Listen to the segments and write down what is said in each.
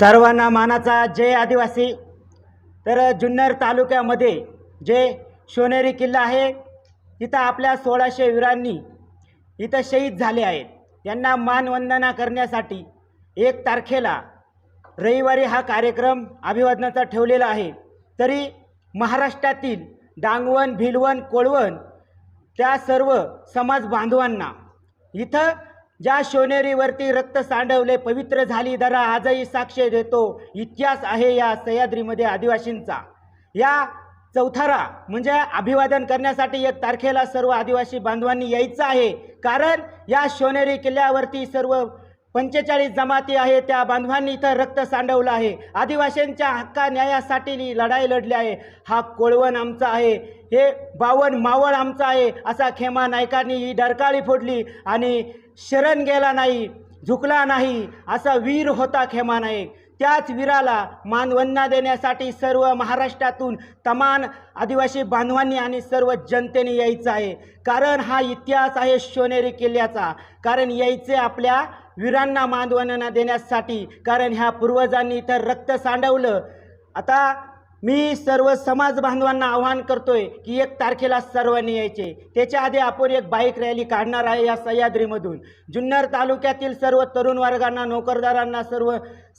सर्वांना मानाचा जय आदिवासी. तर जुन्नर तालुक्यामध्ये जे सोनेरी किल्ला आहे तिथं आपल्या सोळाशे वीरांनी इथं शहीद झाले आहेत. त्यांना मानवंदना करण्यासाठी एक तारखेला रविवारी हा कार्यक्रम अभिवादनाचा ठेवलेला आहे. तरी महाराष्ट्रातील डांगवण भिलवण कोळवण त्या सर्व समाज बांधवांना इथं ज्या शोनेरीवरती रक्त सांडवले पवित्र झाली दरा आजही साक्ष देतो. इतिहास आहे या सह्याद्रीमध्ये आदिवासींचा. या चौथारा म्हणजे अभिवादन करण्यासाठी एक तारखेला सर्व आदिवासी बांधवांनी यायचं आहे. कारण या शोनेरी किल्ल्यावरती सर्व पंचेचाळीस जमाती आहे त्या बांधवांनी इथं रक्त सांडवलं आहे. आदिवासींच्या हक्का न्यायासाठी लढाई लढली आहे. हा कोळवण आमचा आहे. हे बावन मावळ आमचा आहे. असा खेमा नायकांनी ही डरकाळी फोडली आणि शरण गेला नाही झुकला नाही असा वीर होता खेमा नाईक त्याच वीराला मानवंदना देण्यासाठी सर्व महाराष्ट्रातून तमान आदिवासी बांधवांनी आणि सर्व जनतेने यायचं आहे. कारण हा इतिहास आहे शिवनेरी किल्ल्याचा. कारण यायचे आपल्या वीरांना मानवंदना देण्यासाठी. कारण ह्या पूर्वजांनी इथं रक्त सांडवलं. आता मी सर्व समाज बांधवांना आवाहन करतोय की एक तारखेला सर्वांनी यायचे. त्याच्या आधी आपण एक बाईक रॅली काढणार आहे या सह्याद्रीमधून. जुन्नर तालुक्यातील सर्व तरुण वर्गांना नोकरदारांना सर्व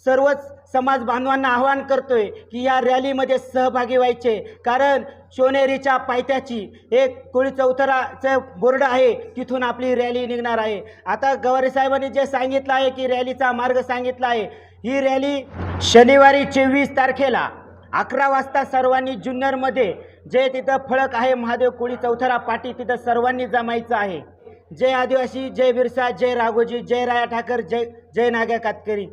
सर्वच समाज बांधवांना आवाहन करतोय की या रॅलीमध्ये सहभागी व्हायचे. कारण सोनेरीच्या पायथ्याची एक कोळी चौथराचं बोर्ड आहे तिथून आपली रॅली निघणार आहे. आता गवारी साहेबांनी जे सांगितलं आहे की रॅलीचा मार्ग सांगितला आहे ही रॅली शनिवारी चोवीस तारखेला अकरा वाजता सर्वांनी जुन्नरमध्ये जे तिथं फळक आहे महादेव कोळी चौथरा पाटी तिथं सर्वांनी जमायचं आहे. जय आदिवासी जय बिरसा जय राघोजी जय राया ठाकर जय जय नाग्या कातकरी.